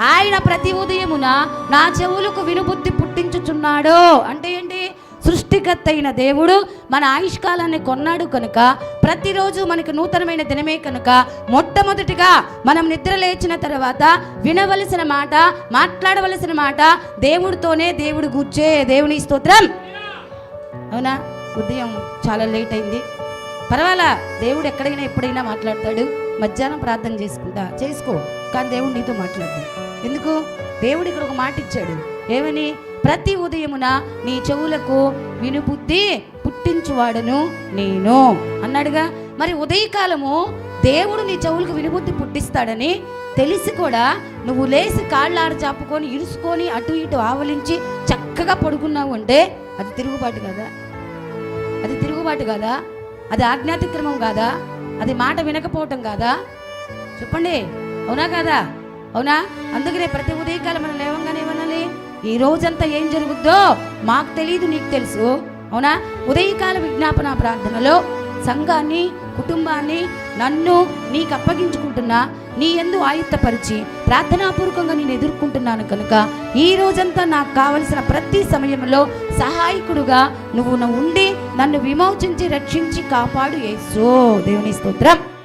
ఆయన ప్రతి ఉదయమున నా చెవులకు వినుబుద్ధి పుట్టించుచున్నాడు. అంటే ఏంటి? సృష్టికర్త అయిన దేవుడు మన ఆయుష్కాలాన్ని కొన్నాడు కనుక ప్రతిరోజు మనకి నూతనమైన దినమే కనుక మొట్టమొదటిగా మనం నిద్ర లేచిన తర్వాత వినవలసిన మాట మాట్లాడవలసిన మాట దేవుడితోనే దేవుడు కూర్చే దేవుని స్తోత్రం. అవునా? ఉదయం చాలా లేట్ అయింది. పర్వాలా? దేవుడు ఎక్కడైనా ఎప్పుడైనా మాట్లాడతాడు. మధ్యాహ్నం ప్రార్థన చేసుకుంటా. చేసుకో. కానీ దేవుడు నీతో మాట్లాడతాడు ఎందుకు? దేవుడు ఇక్కడ ఒక మాట ఇచ్చాడు. ఏమని? ప్రతి ఉదయమున నీ చెవులకు వినుబుద్ధి పుట్టించువాడను నేను అన్నాడుగా. మరి ఉదయకాలము దేవుడు నీ చెవులకు వినుబుద్ధి పుట్టిస్తాడని తెలిసి కూడా నువ్వు లేచి కాళ్ళారు చాపుకొని ఇరుసుకొని అటు ఇటు ఆవలించి చక్కగా పడుకున్నావు అంటే అది తిరుగుబాటు కదా? అది తిరుగుబాటు కాదా? అది ఆజ్ఞాతిక్రమం కాదా? అది మాట వినకపోవటం కాదా? చెప్పండి. అవునా కదా? అవునా? అందుకనే ప్రతి ఉదయకాలం మనం లేవంగానే ఏమనాలి? ఈ రోజంతా ఏం జరుగుద్దో మాకు తెలియదు నీకు తెలుసు. అవునా? ఉదయకాల విజ్ఞాపన ప్రార్థనలో సంఘాన్ని కుటుంబాన్ని నన్ను నీకు అప్పగించుకుంటున్నా నీ ఎందు ఆయుత్తపరిచి ప్రార్థనాపూర్వకంగా నేను ఎదుర్కొంటున్నాను కనుక ఈ రోజంతా నాకు కావలసిన ప్రతి సమయంలో సహాయకుడుగా నువ్వు నువ్వు ఉండి నన్ను విమోచించి రక్షించి కాపాడు యేసు. దేవుని స్తోత్రం.